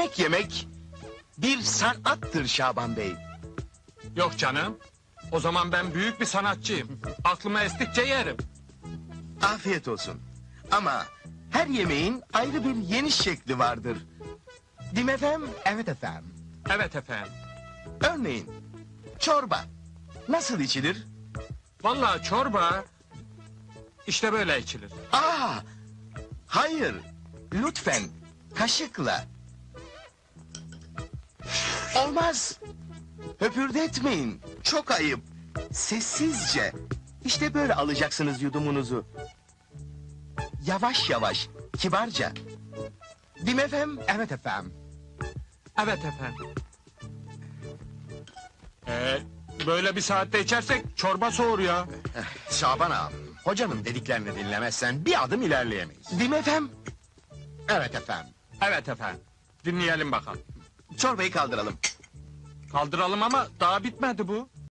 Yemek yemek bir sanattır Şaban Bey. Yok canım. O zaman ben büyük bir sanatçıyım. Aklıma estikçe yerim. Afiyet olsun. Ama her yemeğin ayrı bir yeniş şekli vardır. Değil mi efendim? Evet efendim. Evet efendim. Örneğin çorba nasıl içilir? Vallahi çorba işte böyle içilir. Aa, hayır. Lütfen kaşıkla. Olmaz. Höpürdetmeyin. Çok ayıp. Sessizce. İşte böyle alacaksınız yudumunuzu. Yavaş yavaş, kibarca. Değil mi efendim? Evet efendim. Evet efendim. Ee, böyle bir saatte içersek çorba soğur ya. Şaban ağam, hocanın dediklerini dinlemezsen bir adım ilerleyemeyiz. Değil mi efendim? Evet efendim. Evet efendim. Dinleyelim bakalım. Çorbayı kaldıralım. Kaldıralım ama daha bitmedi bu.